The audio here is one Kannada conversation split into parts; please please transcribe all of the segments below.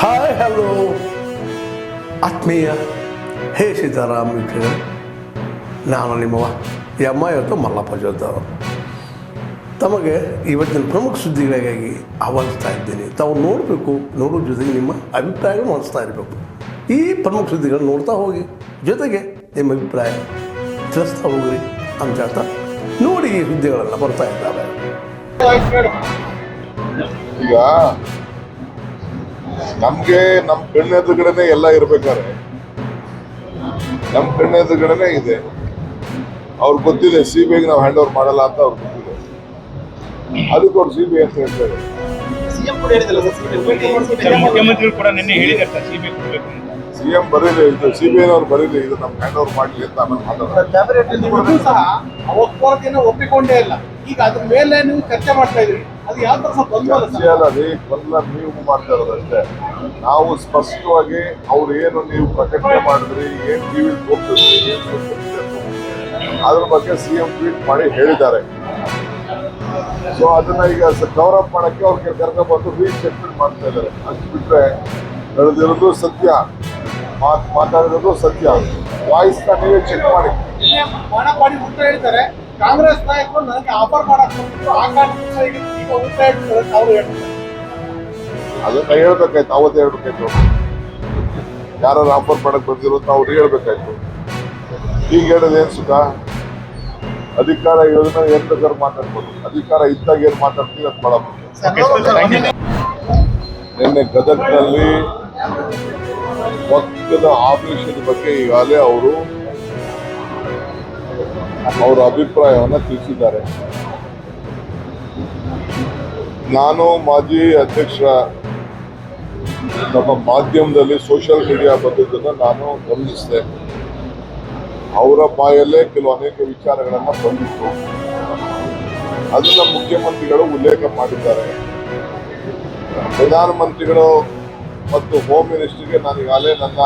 ಹಾಯ್ ಹಲೋ ಆತ್ಮೀಯ, ಹೇ ಸೀತಾರಾಮ್ ನಾನು ನಿಮ್ಮವ ಎಮ್ಮ ಇವತ್ತು ಮಲ್ಲಪ್ಪ ಜೋತವರು ತಮಗೆ ಇವತ್ತಿನ ಪ್ರಮುಖ ಸುದ್ದಿಗಳಿಗಾಗಿ ಆಹ್ವಾನಿಸ್ತಾ ಇದ್ದೀನಿ. ತಾವು ನೋಡಬೇಕು ನೋಡೋ ಜೊತೆಗೆ ನಿಮ್ಮ ಅಭಿಪ್ರಾಯ ಮಾಡಿಸ್ತಾ ಇರಬೇಕು. ಈ ಪ್ರಮುಖ ಸುದ್ದಿಗಳನ್ನು ನೋಡ್ತಾ ಹೋಗಿ, ಜೊತೆಗೆ ನಿಮ್ಮ ಅಭಿಪ್ರಾಯ ತಿಳಿಸ್ತಾ ಹೋಗ್ರಿ ಅಂತ ಹೇಳ್ತಾ ನೋಡಿ ಈ ಸುದ್ದಿಗಳೆಲ್ಲ ಬರ್ತಾ ಇದ್ದಾವೆ. ನಮ್ಗೆ ನಮ್ ಕಣ್ಣೆದುರುಗಡೆನೆ ಎಲ್ಲ ಇರ್ಬೇಕಾದ್ರೆ. ನಮ್ ಕಣ್ಣೆದುರುಗಡೆನೆ ಇದೆ. ಅವ್ರಿಗೆ ಗೊತ್ತಿದೆ ಸಿ ಬಿ ಐಗೆ ನಾವು ಹ್ಯಾಂಡ್ ಓವರ್ ಮಾಡಲ್ಲ ಅಂತ ಅವ್ರಿಗೆ ಗೊತ್ತಿದೆ. ಅದಕ್ಕೆ ಅವ್ರು ಸಿ ಬಿ ಐ ಅಂತ ಹೇಳ್ತಾರೆ. ಸಿಎಂ ಬರೀಲಿ ಇದು ಸಿ ಬಿ ಐನವ್ರು ಬರೀಲಿ ಇದು ನಮ್ಗೆ ಹ್ಯಾಂಡ್ ಓವರ್ ಮಾಡ್ಲಿ ಅಂತ ಆಮೇಲೆ ಮಾತಾಡೋದು. ಸಹ ಒಪ್ಪಿಕೊಂಡೇ ಇಲ್ಲ. ಈಗ ಅದ್ರ ಮೇಲೆ ನೀವು ಚರ್ಚೆ ಮಾಡ್ತಾ ಇದ್ರಿ ಅಲ್ಲ ರೀ ಗೊಂದಲ ನೀವು ಮಾಡ್ತಾ ಇರೋದಷ್ಟೇ. ನಾವು ಸ್ಪಷ್ಟವಾಗಿ ಅವ್ರು ಏನು ನೀವು ಪ್ರಕಟಣೆ ಮಾಡಿದ್ರಿ ಏನ್ ಟಿವಿ ಅದ್ರ ಬಗ್ಗೆ ಸಿ ಎಂ ಟ್ವೀಟ್ ಮಾಡಿ ಹೇಳಿದ್ದಾರೆ. ಸೊ ಅದನ್ನ ಈಗ ಕವರ್ ಅಪ್ ಮಾಡಕ್ಕೆ ಅವ್ರಿಗೆ ಕರ್ಕೊಂಡ್ಬಂದು ರೀಸ್ಟೇಟ್ಮೆಂಟ್ ಮಾಡ್ತಾ ಇದ್ದಾರೆ. ಅಷ್ಟು ಬಿಟ್ರೆ ನಡೆದಿರೋದು ಸತ್ಯ. ಮಾತ್ ಮಾತಾಡಿರೋದು ಸತ್ಯ. ವಾಯ್ಸ್ ನೀವೇ ಚೆಕ್ ಮಾಡಿ. ಹೇಳ್ತಾರೆ ಕಾಂಗ್ರೆಸ್ ನಾಯಕರು ನನಗೆ ಆಫರ್ ಮಾಡಕ್ ಅದನ್ನ ಹೇಳ್ಬೇಕಾಯ್ತು, ಅವತ್ತು ಹೇಳ್ಬೇಕಾಯ್ತು. ಯಾರು ಆಫರ್ ಮಾಡಕ್ ಬಂದಿರೋ ಅಂತ ಅವ್ರು ಹೇಳ್ಬೇಕಾಯ್ತು. ಈಗ ಹೇಳೋದು ಏನ್ ಸುಖ? ಅಧಿಕಾರ ಇರೋದನ್ನ ಏನ್ ಬೇಕಾದ್ರೂ ಮಾತಾಡ್ಬೋದು. ಅಧಿಕಾರ ಇದ್ದಾಗ ಏನ್ ಮಾತಾಡ್ತೀವಿ ಥ್ಯಾಂಕ್ ಯು. ನಿನ್ನೆ ಗದಗ್ನಲ್ಲಿ ಪಕ್ಕದ ಆಪರೇಷನ್ ಬಗ್ಗೆ ಈಗಾಗಲೇ ಅವರು ಅವರ ಅಭಿಪ್ರಾಯವನ್ನು ತಿಳಿಸಿದ್ದಾರೆ. ನಾನು ಮಾಜಿ ಅಧ್ಯಕ್ಷ ನಮ್ಮ ಮಾಧ್ಯಮದಲ್ಲಿ ಸೋಷಿಯಲ್ ಮೀಡಿಯಾ ಬಂದಿದ್ದನ್ನು ನಾನು ಗಮನಿಸಿದೆ. ಅವರ ಬಾಯಲ್ಲೇ ಕೆಲವು ಅನೇಕ ವಿಚಾರಗಳನ್ನು ಬಂದಿತ್ತು. ಅದನ್ನು ಮುಖ್ಯಮಂತ್ರಿಗಳು ಉಲ್ಲೇಖ ಮಾಡಿದ್ದಾರೆ. ಪ್ರಧಾನಮಂತ್ರಿಗಳು ಮತ್ತು ಹೋಮ್ ಮಿನಿಸ್ಟರ್ಗೆ ನಾನು ಈಗಾಗಲೇ ನನ್ನ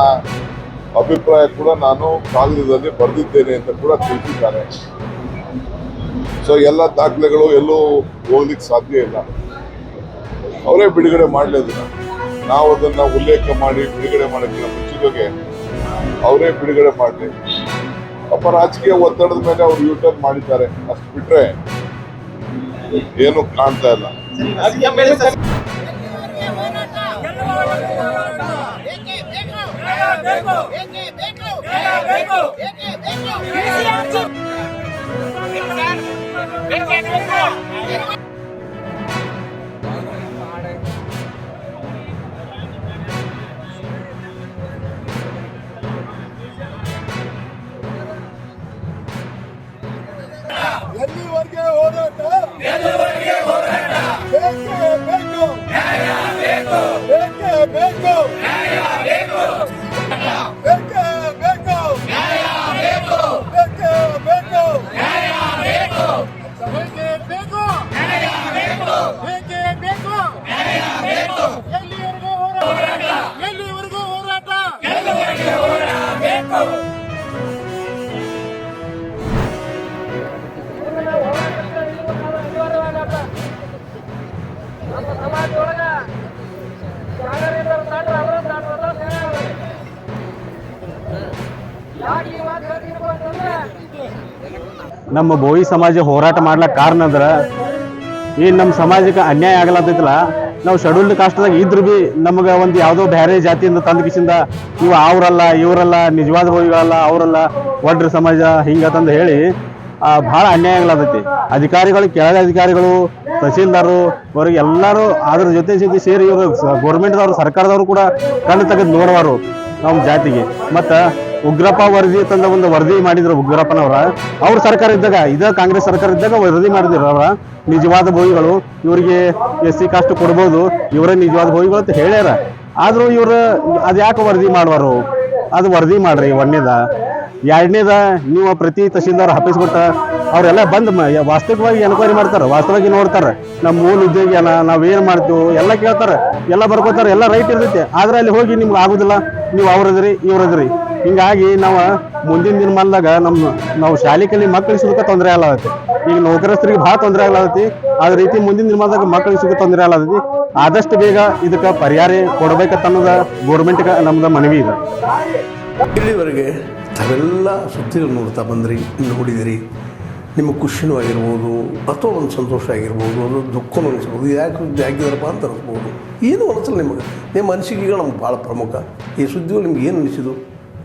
ಅಭಿಪ್ರಾಯ ಕೂಡ ನಾನು ಕಾಗದದಲ್ಲಿ ಬರೆದಿದ್ದೇನೆ ಅಂತ ಕೂಡ ತಿಳಿಸಿದ್ದಾರೆ ಸೊ ಎಲ್ಲ ದಾಖಲೆಗಳು ಎಲ್ಲೂ ಹೋಗ್ಲಿಕ್ಕೆ ಸಾಧ್ಯ ಇಲ್ಲ. ಅವರೇ ಬಿಡುಗಡೆ ಮಾಡಲಿ ಅದನ್ನ ನಾವು ಅದನ್ನ ಉಲ್ಲೇಖ ಮಾಡಿ ಬಿಡುಗಡೆ ಮಾಡೋಕ್ಕಿಂತ ಮುಂಚಿತವಾಗಿ ಅವರೇ ಬಿಡುಗಡೆ ಮಾಡಲಿ. ಅಪ್ಪ ರಾಜಕೀಯ ಒತ್ತಡದ ಮೇಲೆ ಅವರು ಯೂಟರ್ನ್ ಮಾಡಿದ್ದಾರೆ. ಅಷ್ಟು ಬಿಟ್ರೆ ಏನು ಕಾಣ್ತಾ ಇಲ್ಲ. ಬೇಕು. ಬೇಕು ಬೇಕು ಎಲ್ಲಿವರೆಗೆ ಹೋರಾಟ? ಬೇಕೇ ಬೇಕು. ಬೇಕೇ. ಬೇಕು ಬೇಕೇ. ನಮ್ಮ ಬೋವಿ ಸಮಾಜ ಹೋರಾಟ ಮಾಡ್ಲಕ್ಕೆ ಕಾರಣ ಅಂದ್ರೆ, ಈ ನಮ್ಮ ಸಮಾಜಕ್ಕೆ ಅನ್ಯಾಯ ಆಗ್ಲತ್ತೈತಲ್ಲ ನಾವು ಶೆಡ್ಯೂಲ್ಡ್ ಕಾಸ್ಟ್ದಾಗ ಇದ್ರು ಬಿ ನಮಗೆ ಒಂದು ಯಾವುದೋ ಬೇರೆ ಜಾತಿಯಿಂದ ತಂದ ಕಿಸಿಂದ ಇವು ಅವ್ರಲ್ಲ, ಇವರಲ್ಲ, ನಿಜವಾದ ಬೋವಿಗಳಲ್ಲ ಅವರಲ್ಲ, ಒಡ್ರ ಸಮಾಜ ಹಿಂಗತಂದು ಹೇಳಿ ಭಾಳ ಅನ್ಯಾಯ ಆಗ್ಲತ್ತೈತಿ ಅಧಿಕಾರಿಗಳು, ಕೆಳಗೆ ಅಧಿಕಾರಿಗಳು ತಹಸೀಲ್ದಾರರು ಅವ್ರಿಗೆ ಎಲ್ಲರೂ ಅದ್ರ ಜೊತೆ ಜೊತೆ ಸೇರಿ ಇವರು ಗೌರ್ಮೆಂಟ್ದವರು ಸರ್ಕಾರದವರು ಕೂಡ ಕಣ್ಣು ತೆಗೆದು ನೋಡುವರು ನಮ್ಮ ಜಾತಿಗೆ. ಮತ್ತ ಉಗ್ರಪ್ಪ ವರದಿ ತಂದ ಒಂದು ವರದಿ ಮಾಡಿದ್ರು ಉಗ್ರಪ್ಪನವರ. ಅವ್ರ ಸರ್ಕಾರ ಇದ್ದಾಗ, ಇದೇ ಕಾಂಗ್ರೆಸ್ ಸರ್ಕಾರ ಇದ್ದಾಗ ವರದಿ ಮಾಡಿದ್ರು ಅವರ. ನಿಜವಾದ ಭೋಗಿಗಳು ಇವರಿಗೆ ಎಸ್ ಸಿ ಕಾಸ್ಟ್ ಕೊಡ್ಬೋದು, ಇವರೇ ನಿಜವಾದ ಭೋಗಿಗಳು ಅಂತ ಹೇಳ್ಯಾರ. ಆದ್ರೂ ಇವರು ಅದ್ ಯಾಕೆ ವರದಿ ಮಾಡುವರು? ಅದು ವರದಿ ಮಾಡ್ರಿ ಒಂದೇದ ಎರಡನೇದ, ನೀವು ಪ್ರತಿ ತಹಸೀಲ್ದಾರ್ ಹಪ್ಪಿಸ್ಬಿಟ್ಟ ಅವರೆಲ್ಲ ಬಂದು ವಾಸ್ತವಿಕವಾಗಿ ಎನ್ಕ್ವೈರಿ ಮಾಡ್ತಾರೆ, ವಾಸ್ತವಾಗಿ ನೋಡ್ತಾರೆ. ನಮ್ಮ ಮೂಲ ಉದ್ಯೋಗ ಏನ ನಾವೇನು ಮಾಡ್ತೀವಿ ಎಲ್ಲ ಕೇಳ್ತಾರೆ, ಎಲ್ಲ ಬರ್ಕೋತಾರೆ, ಎಲ್ಲ ರೈಟ್ ಇರ್ತೈತೆ. ಆದ್ರೆ ಅಲ್ಲಿ ಹೋಗಿ ನಿಮ್ಗೆ ಆಗುದಿಲ್ಲ. ನೀವು ಅವ್ರದ್ರಿ, ಇವ್ರದ್ರಿ. ಹಿಂಗಾಗಿ ನಾವು ಮುಂದಿನ ದಿನಮಾನದಾಗ ನಮ್ಮ ನಾವು ಶಾಲೆ ಕಲಿ ಮಕ್ಕಳಿಗೆ ಸುದಕ್ಕೆ ತೊಂದರೆ ಆಗತ್ತೆ ಈಗ ನೌಕರಸ್ಥರಿಗೆ ಭಾಳ ತೊಂದರೆ ಆಗ್ಲಾತೈತಿ. ಅದೇ ರೀತಿ ಮುಂದಿನ ದಿನಮಾನದಾಗ ಮಕ್ಕಳಿಗೆ ಸುಖ ತೊಂದರೆ ಆಗ್ಲಾತೈತಿ. ಆದಷ್ಟು ಬೇಗ ಇದಕ್ಕೆ ಪರಿಹಾರ ಕೊಡಬೇಕಂತ ಅನ್ನೋದ ಗೌರ್ಮೆಂಟ್ಗೆ ನಮ್ದು ಮನವಿ ಇದೆ. ಇಲ್ಲಿವರೆಗೆ ತಾವೆಲ್ಲ ಸುದ್ದಿಗಳು ನೋಡ್ತಾ ಬಂದ್ರಿ ನೋಡಿದಿರಿ. ನಿಮ್ಮ ಖುಷಿನೂ ಆಗಿರ್ಬೋದು, ಅಥವಾ ಒಂದು ಸಂತೋಷ ಆಗಿರ್ಬೋದು, ಅದು ದುಃಖನೂ ಅನಿಸ್ಬೋದು, ಯಾಕೆ ಸುದ್ದಿ ಆಗಿದಾರಪ್ಪ ಅಂತ ಅನಿಸ್ಬೋದು. ಏನು ಅನಿಸಲ್ಲ ನಿಮಗೆ. ನಿಮ್ಮ ಅನಿಸಿಕೆಗಳು ನಮ್ಗೆ ಭಾಳ ಪ್ರಮುಖ. ಈ ಸುದ್ದಿಗಳು ನಿಮ್ಗೆ ಏನು ಅನಿಸಿದು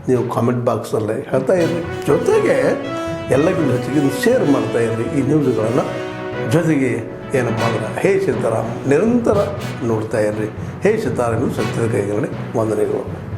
ನೀವು ಕಾಮೆಂಟ್ ಬಾಕ್ಸಲ್ಲಿ ಹೇಳ್ತಾ ಇರ್ರಿ ಜೊತೆಗೆ ಎಲ್ಲಕ್ಕಿಂತ ಹೆಚ್ಚಿಗೆ ಶೇರ್ ಮಾಡ್ತಾ ಇರ್ರಿ ಈ ನ್ಯೂಸ್ಗಳನ್ನು ಜೊತೆಗೆ ಏನಪ್ಪ ಅಂದ್ರೆ ಹೇ ಸೀತಾರಾಮ್ ನಿರಂತರ ನೋಡ್ತಾ ಇರ್ರಿ ಹೇ ಸೀತಾರಾಮ್ ಸತ್ಯದ ಕೈಗಳಲ್ಲಿ ವಂದನೆಗಳು.